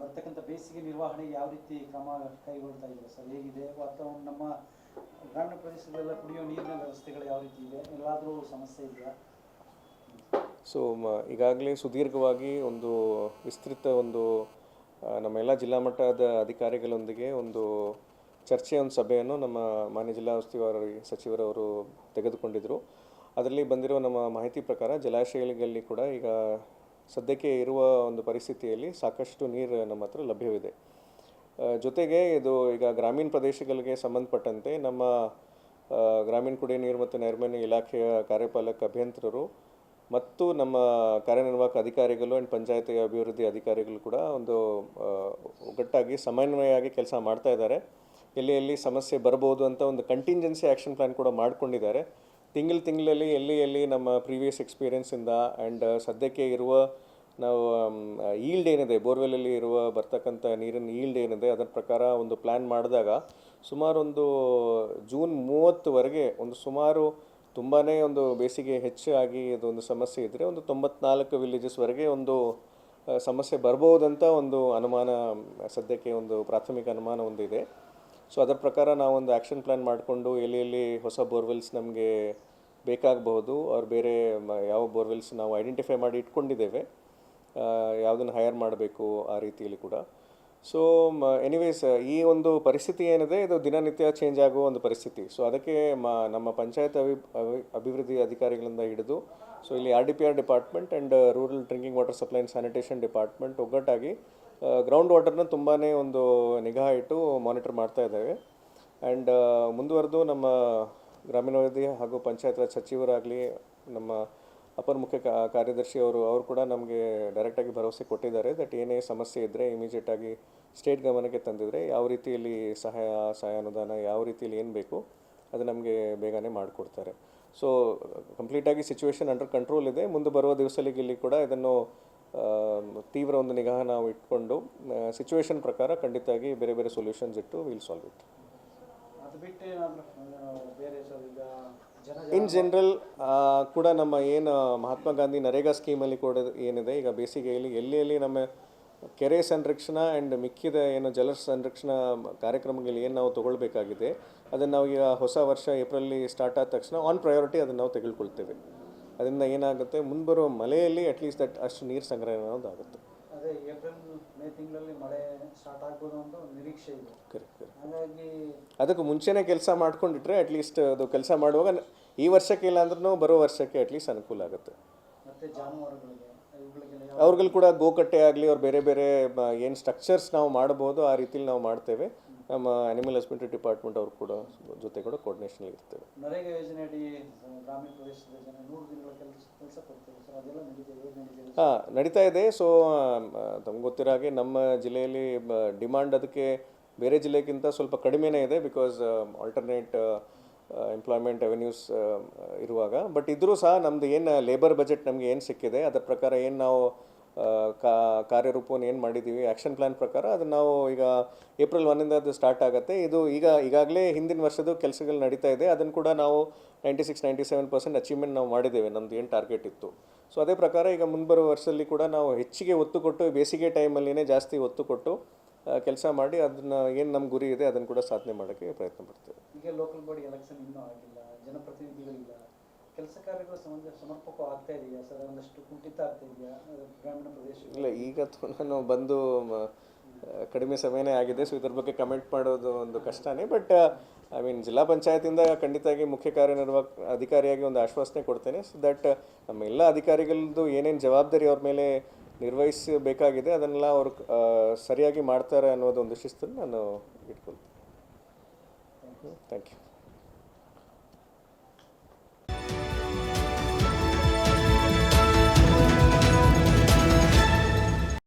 ಬರ್ತಕ್ಕಂಥ ಬೇಸಿಗೆ ನಿರ್ವಹಣೆ ಯಾವ ರೀತಿ ಕ್ರಮ ಕೈಗೊಳ್ತಾ ಇದೆ ಸರ್? ಹೇಗಿದೆ? ವಾತಾವರಣ ನಮ್ಮ ಗ್ರಾಮೀಣ ಪ್ರದೇಶದಲ್ಲ ಕುಡಿಯೋ ನೀರಿನ ವ್ಯವಸ್ಥೆಗಳು ಯಾವ ರೀತಿ ಇದೆ? ಎಲ್ಲಾದರೂ ಸಮಸ್ಯೆ ಇದೆಯಾ? ಸೊ ಈಗಾಗಲೇ ಸುದೀರ್ಘವಾಗಿ ಒಂದು ವಿಸ್ತೃತ ಒಂದು ನಮ್ಮ ಎಲ್ಲ ಜಿಲ್ಲಾ ಮಟ್ಟದ ಅಧಿಕಾರಿಗಳೊಂದಿಗೆ ಒಂದು ಚರ್ಚೆ, ಒಂದು ಸಭೆಯನ್ನು ನಮ್ಮ ಮಾನ್ಯ ಜಿಲ್ಲಾ ಉಸ್ತುವಾರಿ ಸಚಿವರವರು ತೆಗೆದುಕೊಂಡಿದ್ದರು ಅದರಲ್ಲಿ ಬಂದಿರೋ ನಮ್ಮ ಮಾಹಿತಿ ಪ್ರಕಾರ ಜಲಾಶಯಗಳಲ್ಲಿ ಕೂಡ ಈಗ ಸದ್ಯಕ್ಕೆ ಇರುವ ಒಂದು ಪರಿಸ್ಥಿತಿಯಲ್ಲಿ ಸಾಕಷ್ಟು ನೀರು ನಮ್ಮ ಹತ್ರ ಲಭ್ಯವಿದೆ. ಜೊತೆಗೆ ಇದು ಈಗ ಗ್ರಾಮೀಣ ಪ್ರದೇಶಗಳಿಗೆ ಸಂಬಂಧಪಟ್ಟಂತೆ ನಮ್ಮ ಗ್ರಾಮೀಣ ಕುಡಿಯ ನೀರು ಮತ್ತು ನೈರ್ಮಲ್ಯ ಇಲಾಖೆಯ ಕಾರ್ಯಪಾಲಕ ಅಭಿಯಂತರರು ಮತ್ತು ನಮ್ಮ ಕಾರ್ಯನಿರ್ವಾಹಕ ಅಧಿಕಾರಿಗಳು ಆ್ಯಂಡ್ ಪಂಚಾಯತಿ ಅಭಿವೃದ್ಧಿ ಅಧಿಕಾರಿಗಳು ಕೂಡ ಒಂದು ಒಗ್ಗಟ್ಟಾಗಿ ಸಮನ್ವಯವಾಗಿ ಕೆಲಸ ಮಾಡ್ತಾ ಇದ್ದಾರೆ. ಎಲ್ಲಿ ಎಲ್ಲಿ ಸಮಸ್ಯೆ ಬರಬಹುದು ಅಂತ ಒಂದು ಕಂಟಿಂಜೆನ್ಸಿ ಆ್ಯಕ್ಷನ್ ಪ್ಲ್ಯಾನ್ ಕೂಡ ಮಾಡ್ಕೊಂಡಿದ್ದಾರೆ. ತಿಂಗಳು ತಿಂಗಳಲ್ಲಿ ಎಲ್ಲಿ ಎಲ್ಲಿ ನಮ್ಮ ಪ್ರೀವಿಯಸ್ ಎಕ್ಸ್ಪೀರಿಯೆನ್ಸಿಂದ ಆ್ಯಂಡ್ ಸದ್ಯಕ್ಕೆ ಇರುವ ನಾವು ಈಲ್ಡ್ ಏನಿದೆ, ಬೋರ್ವೆಲಲ್ಲಿ ಇರುವ ಬರ್ತಕ್ಕಂಥ ನೀರಿನ ಈಲ್ಡ್ ಏನಿದೆ ಅದರ ಪ್ರಕಾರ ಒಂದು ಪ್ಲ್ಯಾನ್ ಮಾಡಿದಾಗ ಸುಮಾರು ಒಂದು ಜೂನ್ ಮೂವತ್ತುವರೆಗೆ ಒಂದು ಸುಮಾರು ತುಂಬಾ ಒಂದು ಬೇಸಿಗೆ ಹೆಚ್ಚಾಗಿ ಇದೊಂದು ಸಮಸ್ಯೆ ಇದ್ದರೆ ಒಂದು ತೊಂಬತ್ನಾಲ್ಕು ವಿಲೇಜಸ್ವರೆಗೆ ಒಂದು ಸಮಸ್ಯೆ ಬರ್ಬೋದಂತ ಒಂದು ಅನುಮಾನ ಸದ್ಯಕ್ಕೆ ಒಂದು ಪ್ರಾಥಮಿಕ ಅನುಮಾನ ಒಂದಿದೆ. ಸೊ ಅದರ ಪ್ರಕಾರ ನಾವೊಂದು ಆ್ಯಕ್ಷನ್ ಪ್ಲ್ಯಾನ್ ಮಾಡಿಕೊಂಡು ಎಲ್ಲಿ ಎಲ್ಲಿ ಹೊಸ ಬೋರ್ವೆಲ್ಸ್ ನಮಗೆ ಬೇಕಾಗಬಹುದು ಅವ್ರು ಬೇರೆ ಯಾವ ಬೋರ್ವೆಲ್ಸ್ ನಾವು ಐಡೆಂಟಿಫೈ ಮಾಡಿ ಇಟ್ಕೊಂಡಿದ್ದೇವೆ. ಯಾವುದನ್ನು ಹೈಯರ್ ಮಾಡಬೇಕು ಆ ರೀತಿಯಲ್ಲಿ ಕೂಡ. ಸೊ ಎನಿವೇಸ್ ಈ ಒಂದು ಪರಿಸ್ಥಿತಿ ಏನಿದೆ, ಇದು ದಿನನಿತ್ಯ ಚೇಂಜ್ ಆಗುವ ಒಂದು ಪರಿಸ್ಥಿತಿ. ಸೊ ಅದಕ್ಕೆ ನಮ್ಮ ಪಂಚಾಯತ್ ಅಭಿ- ಅಭಿವೃದ್ಧಿ ಅಧಿಕಾರಿಗಳಿಂದ ಹಿಡಿದು ಸೊ ಇಲ್ಲಿ R D P R department and rural drinking water supply and sanitation department ಒಗ್ಗಟ್ಟಾಗಿ ಗ್ರೌಂಡ್ ವಾಟರ್ನ ತುಂಬಾ ಒಂದು ನಿಗಾ ಇಟ್ಟು ಮಾನಿಟರ್ ಮಾಡ್ತಾ ಇದ್ದೇವೆ. ಆ್ಯಂಡ್ ಮುಂದುವರೆದು ನಮ್ಮ ಗ್ರಾಮೀಣಾಭಿವೃದ್ಧಿ ಹಾಗೂ ಪಂಚಾಯತ್ ರಾಜ್ ಸಚಿವರಾಗಲಿ, ನಮ್ಮ ಅಪರ ಮುಖ್ಯ ಕಾರ್ಯದರ್ಶಿ ಅವರು ಕೂಡ ನಮಗೆ ಡೈರೆಕ್ಟಾಗಿ ಭರವಸೆ ಕೊಟ್ಟಿದ್ದಾರೆ. ದಟ್ ಏನೇ ಸಮಸ್ಯೆ ಇದ್ದರೆ ಇಮಿಡಿಯೇಟಾಗಿ ಸ್ಟೇಟ್ ಗಮನಕ್ಕೆ ತಂದಿದ್ರೆ ಯಾವ ರೀತಿಯಲ್ಲಿ ಸಹಾಯ ಸಹಾಯ ಅನುದಾನ, ಯಾವ ರೀತಿಯಲ್ಲಿ ಏನು ಬೇಕು ಅದು ನಮಗೆ ಬೇಗನೆ ಮಾಡಿಕೊಡ್ತಾರೆ. ಸೊ ಕಂಪ್ಲೀಟಾಗಿ ಸಿಚುವೇಶನ್ ಅಂಡರ್ ಕಂಟ್ರೋಲ್ ಇದೆ. ಮುಂದೆ ಬರುವ ದಿವಸಗಳಿಗೆ ಕೂಡ ಇದನ್ನು ತೀವ್ರ ಒಂದು ನಿಗಾ ನಾವು ಇಟ್ಕೊಂಡು ಸಿಚುವೇಶನ್ ಪ್ರಕಾರ ಖಂಡಿತವಾಗಿ ಬೇರೆ ಬೇರೆ ಸೊಲ್ಯೂಷನ್ಸ್ ಇಟ್ಟು ವಿಲ್ ಸಾಲ್ವ್ ಇಟ್ ಅದು ಬಿಟ್ಟು ಏನಾದರೂ ಬೇರೆ ಸರ್ ಈಗ ಜನ ಇನ್ ಜನರಲ್ ಕೂಡ ನಮ್ಮ ಏನು ಮಹಾತ್ಮ ಗಾಂಧಿ ನರೇಗಾ ಸ್ಕೀಮಲ್ಲಿ ಕೂಡ ಏನಿದೆ, ಈಗ ಬೇಸಿಗೆಯಲ್ಲಿ ಎಲ್ಲಿ ಎಲ್ಲಿ ನಮ್ಮ ಕೆರೆ ಸಂರಕ್ಷಣಾ ಆ್ಯಂಡ್ ಮಿಕ್ಕಿದ ಏನು ಜಲ ಸಂರಕ್ಷಣಾ ಕಾರ್ಯಕ್ರಮಗಳಲ್ಲಿ ಏನು ನಾವು ತಗೊಳ್ಬೇಕಾಗಿದೆ, ಅದನ್ನು ನಾವು ಈಗ ಹೊಸ ವರ್ಷ ಏಪ್ರಿಲಲ್ಲಿ ಸ್ಟಾರ್ಟ್ ಆದ ತಕ್ಷಣ ಆನ್ ಪ್ರಯಾರಿಟಿ ಅದನ್ನು ನಾವು ತೆಗೆದುಕೊಳ್ತೇವೆ. ಅದರಿಂದ ಏನಾಗುತ್ತೆ ಮುಂಬರುವ ಮಳೆಯಲ್ಲಿ ಅಟ್ಲೀಸ್ಟ್ ದಟ್ ಅಷ್ಟು ನೀರು ಸಂಗ್ರಹ ಅನ್ನೋದಾಗುತ್ತೆ. ಅದೇ ಏಪ್ರಿಲ್ ಮೇ ತಿಂಗಳಲ್ಲಿ ಮಳೆ ಸ್ಟಾರ್ಟ್ ಆಗ್ಬೋದು ಅಂತ ಒಂದು ನಿರೀಕ್ಷೆ ಇದೆ. ಕರೆಕ್ಟ್ ಕರೆಕ್ಟ್ ಹಾಗಾಗಿ ಅದಕ್ಕೆ ಮುಂಚೆನೇ ಕೆಲಸ ಮಾಡ್ಕೊಂಡಿಟ್ರೆ ಅಟ್ಲೀಸ್ಟ್ ಅದು ಕೆಲಸ ಮಾಡುವಾಗ ಈ ವರ್ಷಕ್ಕೆ ಇಲ್ಲ ಅಂದ್ರೂ ಬರೋ ವರ್ಷಕ್ಕೆ ಅಟ್ಲೀಸ್ಟ್ ಅನುಕೂಲ ಆಗುತ್ತೆ. ಮತ್ತೆ ಜಾನುವಾರುಗಳಿಗೆ ಇವುಗಳಿಗೆಲ್ಲ ಯಾವ ಅವ್ರಿಗೂ ಕೂಡ ಗೋಕಟ್ಟೆ ಆಗಲಿ ಅವ್ರು ಬೇರೆ ಬೇರೆ ಏನು ಸ್ಟ್ರಕ್ಚರ್ಸ್ ನಾವು ಮಾಡ್ಬೋದು ಆ ರೀತಿಲಿ ನಾವು ಮಾಡ್ತೇವೆ. ನಮ್ಮ ಅನಿಮಲ್ ಹಸ್ಬೆಂಡ್ರಿ ಡಿಪಾರ್ಟ್ಮೆಂಟ್ ಅವ್ರು ಕೂಡ ಜೊತೆ ಕೂಡ ಕೋರ್ಡಿನೇಷನ್ ಇರ್ತೇವೆ ನರೇಗಾ ಯೋಜನೆ ಅಡಿ ಗ್ರಾಮೀಣ ಪ್ರದೇಶದ ಜನ ನೂರು ದಿನಗಳ ಕೆಲಸ ಕೆಲಸ ಕೊಡ್ತೇವೆ ಸರ್ ಅದೆಲ್ಲ ನಡೀತಿದೆ ಹೇಗೆ ನಡೀತಿದೆ ಹಾಂ ನಡೀತಾ ಇದೆ. ಸೊ ತಮ್ಗೆ ಗೊತ್ತಿರೋ ಹಾಗೆ ನಮ್ಮ ಜಿಲ್ಲೆಯಲ್ಲಿ ಡಿಮಾಂಡ್ ಅದಕ್ಕೆ ಬೇರೆ ಜಿಲ್ಲೆಗಿಂತ ಸ್ವಲ್ಪ ಕಡಿಮೆನೇ ಇದೆ ಬಿಕಾಸ್ ಆಲ್ಟರ್ನೇಟ್ ಎಂಪ್ಲಾಯ್ಮೆಂಟ್ ಅವೆನ್ಯೂಸ್ ಇರುವಾಗ. ಬಟ್ ಇದ್ರೂ ಸಹ ನಮ್ಮದು ಏನು ಲೇಬರ್ ಬಜೆಟ್ ನಮಗೆ ಏನು ಸಿಕ್ಕಿದೆ ಅದರ ಪ್ರಕಾರ ಏನು ನಾವು ಕಾ, ಕಾರ್ಯರೂಪವನ್ನು ಏನು ಮಾಡಿದ್ದೀವಿ ಆ್ಯಕ್ಷನ್ ಪ್ಲ್ಯಾನ್ ಪ್ರಕಾರ ಅದು ನಾವು ಈಗ ಏಪ್ರಿಲ್ ಒನ್ನಿಂದ ಅದು ಸ್ಟಾರ್ಟ್ ಆಗುತ್ತೆ. ಇದು ಈಗ, ಈಗಾಗಲೇ ಹಿಂದಿನ ವರ್ಷದ ಕೆಲಸಗಳು ನಡೀತಾ ಇದೆ. ಅದನ್ನು ಕೂಡ ನಾವು ninety six ninety seven percent achievement ನಾವು ಮಾಡಿದ್ದೇವೆ. ನಮ್ದು ಏನು ಟಾರ್ಗೆಟ್ ಇತ್ತು. ಸೊ ಅದೇ ಪ್ರಕಾರ ಈಗ ಮುಂಬರುವ ವರ್ಷದಲ್ಲಿ ಕೂಡ ನಾವು ಹೆಚ್ಚಿಗೆ ಒತ್ತು ಕೊಟ್ಟು, ಬೇಸಿಗೆ ಟೈಮಲ್ಲಿನೇ ಜಾಸ್ತಿ ಒತ್ತು ಕೊಟ್ಟು ಕೆಲಸ ಮಾಡಿ ಅದನ್ನ ಏನು ನಮ್ಮ ಗುರಿ ಇದೆ ಅದನ್ನು ಕೂಡ ಸಾಧನೆ ಮಾಡೋಕ್ಕೆ ಪ್ರಯತ್ನ ಪಡ್ತೇವೆ. ಈಗ ಲೋಕಲ್ ಬಾಡಿ ಎಲೆಕ್ಷನ್ ಇನ್ನೂ ಆಗಿಲ್ಲ. ಜನಪ್ರತಿನಿಧಿಗಳಿಲ್ಲ. ಕೆಲಸ ಕಾರ್ಯಗಳು ಸಮರ್ಪಕವಾಗಿ ಆಗ್ತಾ ಇದೆಯಾ ಸರ್? ಒಂದಷ್ಟು ಕುಂಠಿತ ಆಗ್ತಾ ಇದೆಯಾ? ಗ್ರಾಮೀಣ ಪ್ರದೇಶ ಇಲ್ಲ ಈಗ ನಾನು ಬಂದು ಕಡಿಮೆ ಸಮಯನೇ ಆಗಿದೆ ಸೊ ಇದ್ರ ಬಗ್ಗೆ ಕಮೆಂಟ್ ಮಾಡೋದು ಒಂದು ಕಷ್ಟನೇ ಬಟ್ ಐ ಮೀನ್ ಜಿಲ್ಲಾ ಪಂಚಾಯತಿಂದ ಖಂಡಿತವಾಗಿ ಮುಖ್ಯ ಕಾರ್ಯನಿರ್ವಾಹಕ ಅಧಿಕಾರಿಯಾಗಿ ಒಂದು ಆಶ್ವಾಸನೆ ಕೊಡ್ತೇನೆ. ಸೊ ದಟ್ ನಮ್ಮ ಎಲ್ಲ ಅಧಿಕಾರಿಗಳದ್ದು ಏನೇನು ಜವಾಬ್ದಾರಿ ಅವ್ರ ಮೇಲೆ ನಿರ್ವಹಿಸಬೇಕಾಗಿದೆ ಅದನ್ನೆಲ್ಲ ಅವರು ಸರಿಯಾಗಿ ಮಾಡ್ತಾರೆ ಅನ್ನೋದು ಒಂದು ಶಿಸ್ತನ್ನು ನಾನು ಇಟ್ಕೊಳ್ತೀನಿ. Thank you